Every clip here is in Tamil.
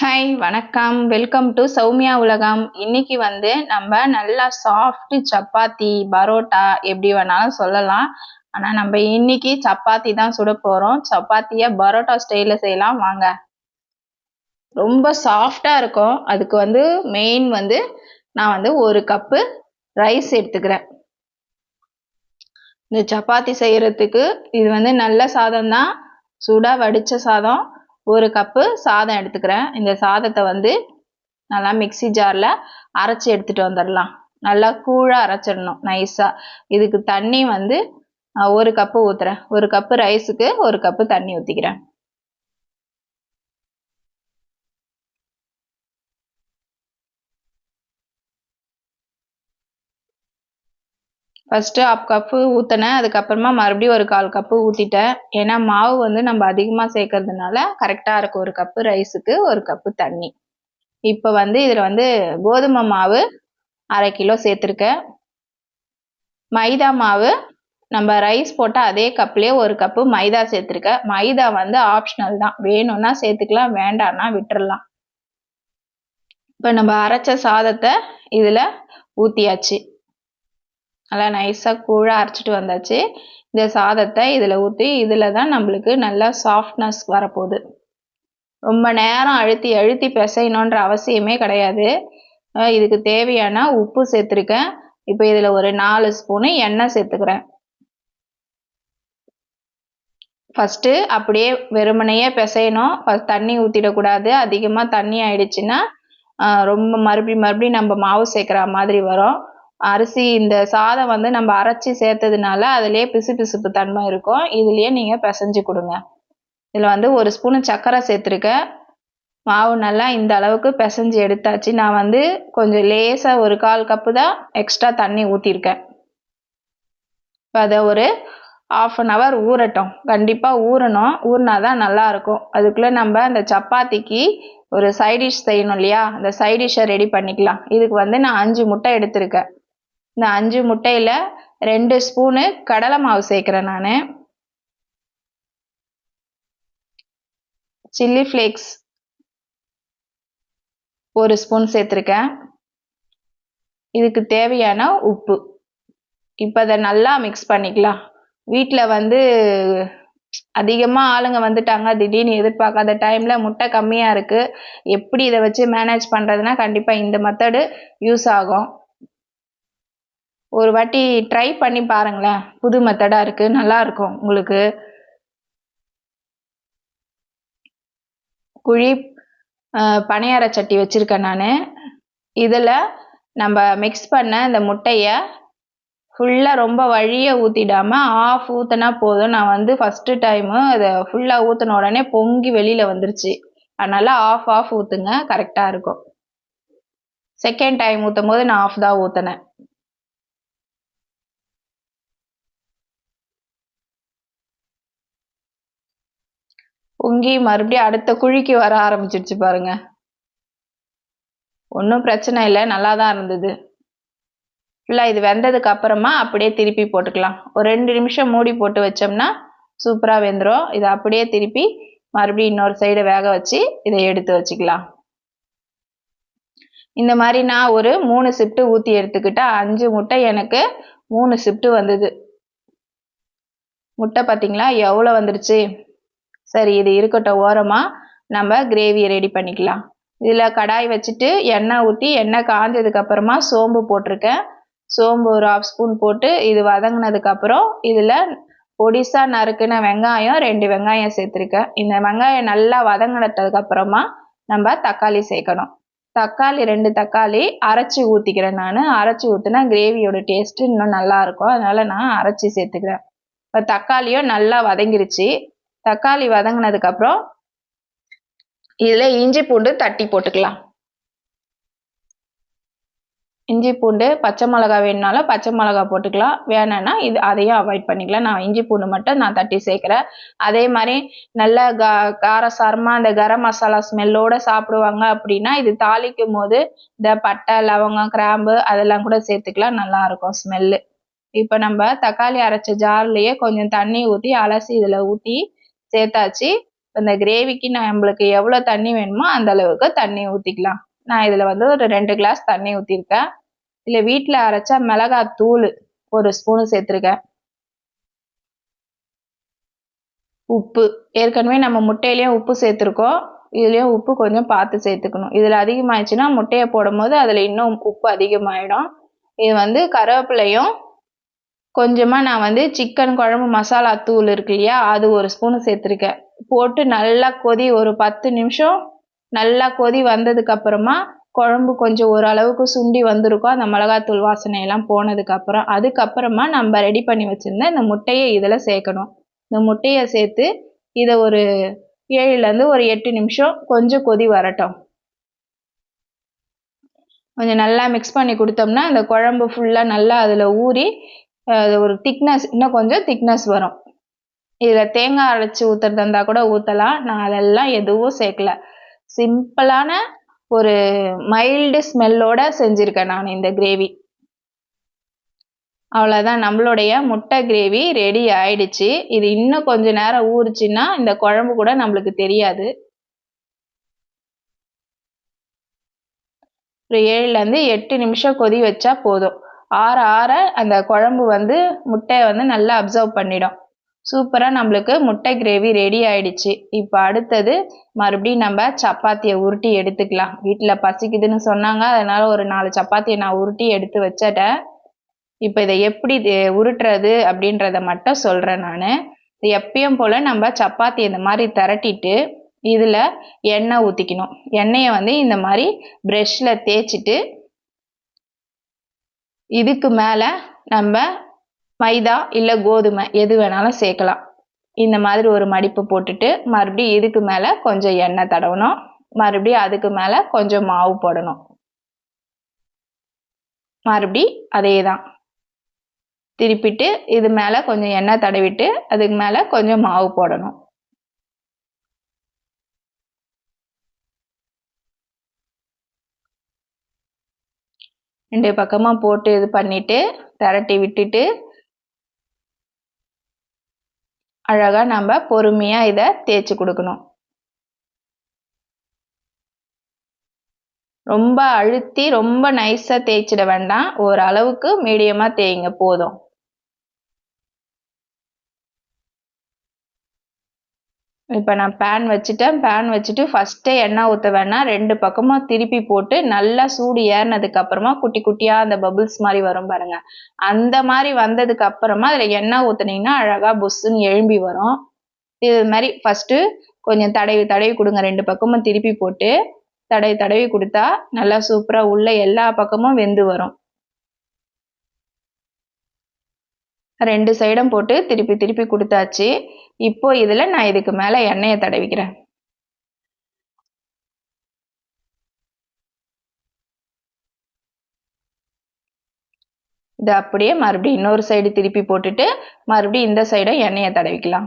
ஹாய் வணக்கம். வெல்கம் டு சௌமியா உலகம் இன்னைக்கு வந்து நம்ம நல்லா சாஃப்ட் சப்பாத்தி பரோட்டா எப்படி வேணாலும் சொல்லலாம். ஆனால் நம்ம இன்னைக்கு சப்பாத்தி தான் சுட போகிறோம் சப்பாத்தியை பரோட்டா ஸ்டைலில் செய்யலாம். வாங்க. ரொம்ப சாஃப்டாக இருக்கும். அதுக்கு வந்து மெயின் வந்து நான் வந்து ஒரு கப்பு ரைஸ் எடுத்துக்கிறேன். இந்த சப்பாத்தி செய்கிறதுக்கு இது வந்து நல்ல சாதம் தான் சுடாக வடித்த சாதம். ஒரு கப்பு சாதம் எடுத்துக்கிறேன். இந்த சாதத்தை வந்து நல்லா மிக்சி ஜாரில் அரைச்சி எடுத்துகிட்டு வந்துடலாம். நல்லா கூழாக அரைச்சிடணும் நைஸாக இதுக்கு தண்ணி வந்து ஒரு கப்பு ஊற்றுறேன் ஒரு கப்பு ரைஸுக்கு ஒரு கப்பு தண்ணி ஊற்றிக்கிறேன் ஃபஸ்ட்டு ஆஃப் கப்பு ஊற்றினேன் அதுக்கப்புறமா மறுபடியும் ஒரு கால் கப்பு ஊற்றிட்டேன் ஏன்னா மாவு வந்து நம்ம அதிகமாக சேர்க்கறதுனால கரெக்டாக இருக்கும். ஒரு கப்பு ரைஸுக்கு ஒரு கப்பு தண்ணி. இப்போ வந்து இதில் வந்து கோதுமை மாவு அரை கிலோ சேர்த்துருக்கேன். மைதா மாவு நம்ம ரைஸ் போட்டால் அதே கப்லேயே ஒரு கப்பு மைதா சேர்த்துருக்கேன். மைதா வந்து ஆப்ஷனல் தான். வேணும்னா சேர்த்துக்கலாம் வேண்டாம்னா விட்டுறலாம். இப்போ நம்ம அரைச்ச சாதத்தை இதில் ஊற்றியாச்சு நல்லா நைஸாக கூழாக அரைச்சிட்டு வந்தாச்சு. இந்த சாதத்தை இதில் ஊற்றி இதில் தான் நம்மளுக்கு நல்லா சாஃப்ட்னஸ் வரப்போகுது. ரொம்ப நேரம் அழுத்தி அழுத்தி பிசையணுன்ற அவசியமே கிடையாது. இதுக்கு தேவையான உப்பு சேர்த்துருக்கேன். இப்போ இதில் ஒரு நாலு ஸ்பூனு எண்ணெய் சேர்த்துக்கிறேன். ஃபஸ்ட்டு அப்படியே வெறுமனையே பிசையணும். ஃபஸ்ட் தண்ணி ஊற்றிடக்கூடாது அதிகமாக தண்ணி ஆயிடுச்சுன்னா ரொம்ப மறுபடியும் மறுபடியும் நம்ம மாவு சேர்க்குற மாதிரி வரும். அரிசி இந்த சாதம் வந்து நம்ம அரைச்சி சேர்த்ததுனால அதுலேயே பிசு பிசுப்பு தன்மை இருக்கும். இதுலேயே நீங்கள் பிசைஞ்சு கொடுங்க. இதில் வந்து ஒரு ஸ்பூனு சர்க்கரை சேர்த்துருக்கேன். மாவு நல்லா இந்த அளவுக்கு பிசைஞ்சு எடுத்தாச்சு. நான் வந்து கொஞ்சம் லேசாக ஒரு கால் கப்பு தான் எக்ஸ்ட்ரா தண்ணி ஊற்றிருக்கேன் இப்போ அதை ஒரு ஆஃப் அன் ஹவர் ஊறட்டும். கண்டிப்பாக ஊறணும். ஊறினா தான் நல்லாயிருக்கும் அதுக்குள்ளே நம்ம அந்த சப்பாத்திக்கு ஒரு சைடிஷ் செய்யணும் இல்லையா? அந்த சைடிஷை ரெடி பண்ணிக்கலாம். இதுக்கு வந்து நான் அஞ்சு முட்டை எடுத்திருக்கேன். இந்த அஞ்சு முட்டையில் ரெண்டு ஸ்பூனு கடலை மாவு சேர்க்குறேன் நான். சில்லி ஃப்ளேக்ஸ் ஒரு ஸ்பூன் சேர்த்துருக்கேன். இதுக்கு தேவையான உப்பு. இப்போ அதை நல்லா மிக்ஸ் பண்ணிக்கலாம். வீட்டில் வந்து அதிகமாக ஆளுங்க வந்துட்டாங்க திடீர்னு எதிர்பார்க்காத டைமில் முட்டை கம்மியாக இருக்குது எப்படி இதை வச்சு மேனேஜ் பண்ணுறதுனா கண்டிப்பாக இந்த மெத்தடு யூஸ் ஆகும். ஒரு வாட்டி ட்ரை பண்ணி பாருங்களேன். புது மெத்தடாக இருக்குது நல்லாயிருக்கும் உங்களுக்கு. குழி பணியார சட்டி வச்சுருக்கேன் நான். இதில் நம்ம மிக்ஸ் பண்ண இந்த முட்டையை ஃபுல்லாக ரொம்ப வழியை ஊற்றிடாமல் ஆஃப் ஊற்றினா போதும். நான் வந்து ஃபஸ்ட்டு டைமு அதை ஃபுல்லாக ஊற்றின உடனே பொங்கி வெளியில் வந்துருச்சு. அதனால் ஆஃப் ஆஃப் ஊற்றுங்க கரெக்டாக இருக்கும். செகண்ட் டைம் ஊற்றும் போது நான் ஆஃப் தான் ஊற்றினேன் பொங்கி மறுபடியும் அடுத்த குழிக்கு வர ஆரம்பிச்சிடுச்சு பாருங்க. ஒன்றும் பிரச்சனை இல்லை நல்லா தான் இருந்தது. ஃபுல்லாக இது வெந்ததுக்கு அப்புறமா அப்படியே திருப்பி போட்டுக்கலாம். ஒரு ரெண்டு நிமிஷம் மூடி போட்டு வச்சோம்னா சூப்பராக வெந்துடும் இதை அப்படியே திருப்பி மறுபடியும் இன்னொரு சைடை வேக வச்சு இதை எடுத்து வச்சுக்கலாம். இந்த மாதிரி நான் ஒரு மூணு ஷிஃப்ட்டு ஊற்றி எடுத்துக்கிட்டா அஞ்சு முட்டை எனக்கு மூணு ஷிஃப்ட்டு வந்தது. முட்டை பார்த்தீங்களா எவ்வளோ வந்துருச்சு? சரி இது இருக்கட்டும். ஓரமாக நம்ம கிரேவியை ரெடி பண்ணிக்கலாம். இதில் கடாய் வச்சுட்டு எண்ணெய் ஊற்றி எண்ணெய் காஞ்சதுக்கப்புறமா சோம்பு போட்டிருக்கேன். சோம்பு ஒரு ஆஃப் ஸ்பூன் போட்டு இது வதங்கினதுக்கப்புறம் இதில் பொடிசாக நறுக்குன வெங்காயம் ரெண்டு வெங்காயம் சேர்த்துருக்கேன். இந்த வெங்காயம் நல்லா வதங்கினதுக்கப்புறமா நம்ம தக்காளி சேர்க்கணும். தக்காளி ரெண்டு தக்காளி அரைச்சி ஊற்றிக்கிறேன் நான். அரைச்சி ஊற்றினா கிரேவியோட டேஸ்ட்டு இன்னும் நல்லாயிருக்கும் அதனால் நான் அரைச்சி சேர்த்துக்கிறேன். இப்போ தக்காளியும் நல்லா வதங்கிருச்சு. தக்காளி வதங்கினதுக்கப்புறம் இதில் இஞ்சி பூண்டு தட்டி போட்டுக்கலாம். இஞ்சி பூண்டு பச்சை மிளகா வேணுனாலும் பச்சை மிளகா போட்டுக்கலாம். வேணும்னா இது அதையும் அவாய்ட் பண்ணிக்கலாம். நான் இஞ்சி பூண்டு மட்டும் நான் தட்டி சேர்க்குறேன். அதே மாதிரி நல்ல க காரசாரமாக அந்த கரம் மசாலா ஸ்மெல்லோடு சாப்பிடுவாங்க அப்படின்னா இது தாளிக்கும் போது இந்த பட்டை லவங்கம் கிராம்பு அதெல்லாம் கூட சேர்த்துக்கலாம். நல்லாயிருக்கும் ஸ்மெல்லு இப்போ நம்ம தக்காளி அரைச்ச ஜார்லேயே கொஞ்சம் தண்ணி ஊற்றி அலசி இதில் ஊற்றி சேர்த்தாச்சு. இந்த கிரேவிக்கு நம்மளுக்கு எவ்வளோ தண்ணி வேணுமோ அந்த அளவுக்கு தண்ணி ஊற்றிக்கலாம் நான் இதில் வந்து ஒரு ரெண்டு கிளாஸ் தண்ணி ஊற்றிருக்கேன் இல்லை வீட்டில் அரைச்சா மிளகாய் தூள் ஒரு ஸ்பூனு சேர்த்துருக்கேன். உப்பு. ஏற்கனவே நம்ம முட்டையிலையும் உப்பு சேர்த்துருக்கோம். இதுலேயும் உப்பு கொஞ்சம் பார்த்து சேர்த்துக்கணும். இதில் அதிகமாகிடுச்சுன்னா முட்டையை போடும்போது அதில் இன்னும் உப்பு அதிகமாகிடும் இது வந்து கருவேப்பிலையும் கொஞ்சமாக நான் வந்து சிக்கன் குழம்பு மசாலா தூள் இருக்கு இல்லையா அது ஒரு ஸ்பூன் சேர்த்துருக்கேன். போட்டு நல்லா கொதி ஒரு பத்து நிமிஷம் நல்லா கொதி வந்ததுக்கப்புறமா குழம்பு கொஞ்சம் ஓரளவுக்கு சுண்டி வந்திருக்கும். அந்த மிளகாத்தூள் வாசனையெல்லாம் போனதுக்கப்புறம் அதுக்கப்புறமா நம்ம ரெடி பண்ணி வச்சுருந்த இந்த முட்டையை இதில் சேர்க்கணும். இந்த முட்டையை சேர்த்து இதை ஒரு ஏழுலேருந்து ஒரு எட்டு நிமிஷம் கொஞ்சம் கொதி வரட்டும். கொஞ்சம் நல்லா மிக்ஸ் பண்ணி கொடுத்தோம்னா அந்த குழம்பு ஃபுல்லாக நல்லா அதில் ஊறி ஒரு திக்னஸ் இன்னும் கொஞ்சம் திக்னஸ் வரும். இதில் தேங்காய் அரைச்சி ஊற்றுறதா இருந்தால் கூட ஊற்றலாம் நான் அதெல்லாம் எதுவும் சேர்க்கல. சிம்பிளான ஒரு மைல்டு ஸ்மெல்லோட செஞ்சுருக்கேன் நான் இந்த கிரேவி அவ்வளோதான் நம்மளுடைய முட்டை கிரேவி ரெடி ஆயிடுச்சு. இது இன்னும் கொஞ்ச நேரம் ஊறுச்சுன்னா இந்த குழம்பு கூட நம்மளுக்கு தெரியாது. ஒரு ஏழுலேருந்து எட்டு நிமிஷம் கொதி வச்சா போதும். ஆற ஆற அந்த குழம்பு வந்து முட்டையை வந்து நல்லா அப்சர்வ் பண்ணிடும். சூப்பராக நம்மளுக்கு முட்டை கிரேவி ரெடி ஆயிடுச்சு. இப்போ அடுத்தது மறுபடியும் நம்ம சப்பாத்தியை உருட்டி எடுத்துக்கலாம். வீட்டில் பசிக்குதுன்னு சொன்னாங்க அதனால் ஒரு நாலு சப்பாத்தியை நான் உருட்டி எடுத்து வச்சிட்டேன். இப்போ இதை எப்படி உருட்டுறது அப்படின்றத மட்டும் சொல்கிறேன் நான். எப்பயும் போல் நம்ம சப்பாத்தி இந்த மாதிரி திரட்டிட்டு இதில் எண்ணெய் ஊற்றிக்கணும் எண்ணெயை வந்து இந்த மாதிரி ப்ரெஷ்ஷில் தேய்ச்சிட்டு இதுக்கு மேலே நம்ம மைதா இல்லை கோதுமை எது வேணாலும் சேர்க்கலாம். இந்த மாதிரி ஒரு மடிப்பு போட்டுட்டு மறுபடியும் இதுக்கு மேலே கொஞ்சம் எண்ணெய் தடவணும். மறுபடியும் அதுக்கு மேலே கொஞ்சம் மாவு போடணும். மறுபடி அதே தான் திருப்பிட்டு இது மேலே கொஞ்சம் எண்ணெய் தடவிட்டு அதுக்கு மேலே கொஞ்சம் மாவு போடணும். ரெண்டு பக்கமாக போட்டு இது பண்ணிவிட்டு திரட்டி விட்டுட்டு அழகாக நம்ம பொறுமையாக இதை தேய்ச்சி கொடுக்கணும். ரொம்ப அழுத்தி ரொம்ப நைஸாக தேய்ச்சிட வேண்டாம். ஓரளவுக்கு மீடியமாக தேய்ங்க போதும். இப்போ நான் பேன் வச்சுட்டேன். பேன் வச்சுட்டு ஃபஸ்ட்டே எண்ணெய் ஊற்ற வேணாம் ரெண்டு பக்கமும் திருப்பி போட்டு நல்லா சூடு ஏறினதுக்கப்புறமா குட்டி குட்டியாக அந்த பபுள்ஸ் மாதிரி வரும் பாருங்கள் அந்த மாதிரி வந்ததுக்கு அப்புறமா அதில் எண்ணெய் ஊற்றுனீங்கன்னா அழகாக புஷ்ஷுன்னு எழும்பி வரும். இது மாதிரி ஃபஸ்ட்டு கொஞ்சம் தடவி தடவி கொடுங்க. ரெண்டு பக்கமும் திருப்பி போட்டு தடவி தடவி கொடுத்தா நல்லா சூப்பராக உள்ள எல்லா பக்கமும் வெந்து வரும். ரெண்டு சைடும் போட்டு திருப்பி திருப்பி கொடுத்தாச்சு. இப்போ இதில் நான் இதுக்கு மேலே எண்ணெயை தடவிக்கிறேன். இதை அப்படியே மறுபடியும் இன்னொரு சைடு திருப்பி போட்டுட்டு மறுபடியும் இந்த சைடும் எண்ணெயை தடவிக்கலாம்.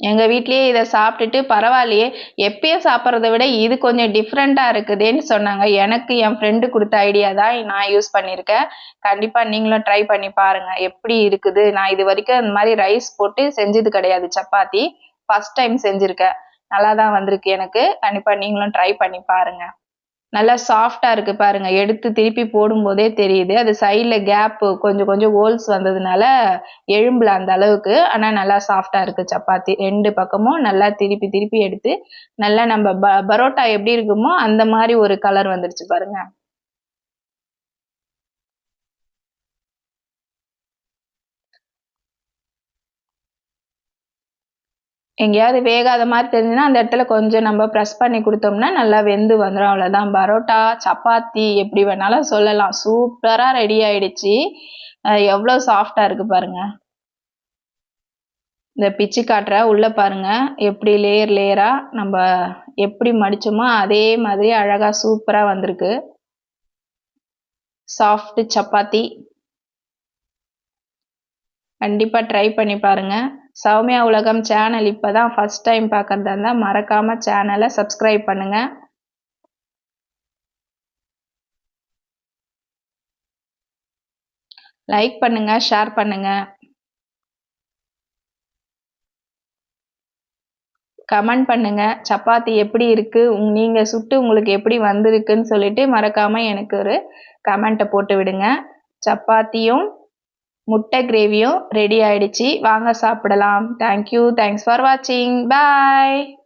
எங்கள் வீட்லேயே இதை சாப்பிட்டுட்டு பரவாயில்லையே எப்பயும் சாப்பிட்றத விட இது கொஞ்சம் டிஃப்ரெண்ட்டாக இருக்குதுன்னு சொன்னாங்க. எனக்கு என் ஃப்ரெண்டு கொடுத்த ஐடியா தான் நான் யூஸ் பண்ணியிருக்கேன். கண்டிப்பாக நீங்களும் ட்ரை பண்ணி பாருங்கள் எப்படி இருக்குது? நான் இது வரைக்கும் இந்த மாதிரி ரைஸ் போட்டு செஞ்சது கிடையாது சப்பாத்தி. ஃபஸ்ட் டைம் செஞ்சுருக்கேன். நல்லா தான் வந்திருக்கு எனக்கு. கண்டிப்பாக நீங்களும் ட்ரை பண்ணி பாருங்கள் நல்லா சாஃப்டாக இருக்குது பாருங்கள் எடுத்து திருப்பி போடும்போதே தெரியுது. அது சைடில் கேப்பு கொஞ்சம் கொஞ்சம் ஹோல்ஸ் வந்ததுனால எழும்பில் அந்த அளவுக்கு. ஆனால் நல்லா சாஃப்டாக இருக்குது சப்பாத்தி. ரெண்டு பக்கமும் நல்லா திருப்பி திருப்பி எடுத்து நல்லா நம்ம ப பரோட்டா எப்படி இருக்குமோ அந்த மாதிரி ஒரு கலர் வந்துடுச்சு பாருங்கள் எங்கேயாவது வேகாத மாதிரி தெரிஞ்சுன்னா அந்த இடத்துல கொஞ்சம் நம்ம ப்ரெஸ் பண்ணி கொடுத்தோம்னா நல்லா வெந்து வந்துடும் அவ்வளோதான் பரோட்டா சப்பாத்தி எப்படி வேணாலும் சொல்லலாம். சூப்பராக ரெடி ஆயிடுச்சு. எவ்வளோ சாஃப்டாக இருக்குது பாருங்க. இந்த பிச்சு காட்டுற உள்ளே பாருங்க. எப்படி லேயர் லேயராக நம்ம எப்படி மடித்தோமோ அதே மாதிரி அழகாக சூப்பராக வந்திருக்கு. சாஃப்ட் சப்பாத்தி. கண்டிப்பாக ட்ரை பண்ணி பாருங்கள் சௌமியா உலகம் சேனல் இப்போ தான் ஃபஸ்ட் டைம் பார்க்குறதா இருந்தால் மறக்காமல் சேனலை சப்ஸ்கிரைப் பண்ணுங்கள் லைக் பண்ணுங்கள் ஷேர் பண்ணுங்கள் கமெண்ட் பண்ணுங்க சப்பாத்தி எப்படி இருக்குது உங் நீங்கள் சுட்டு உங்களுக்கு எப்படி வந்திருக்குன்னு சொல்லிட்டு மறக்காமல் எனக்கு ஒரு கமெண்ட்டை போட்டு விடுங்க. சப்பாத்தியும் முட்டை கிரேவியும் ரெடி ஆயிடுச்சு. வாங்க சாப்பிடலாம். தேங்க்யூ தேங்க்ஸ் ஃபார் வாட்சிங் பாய்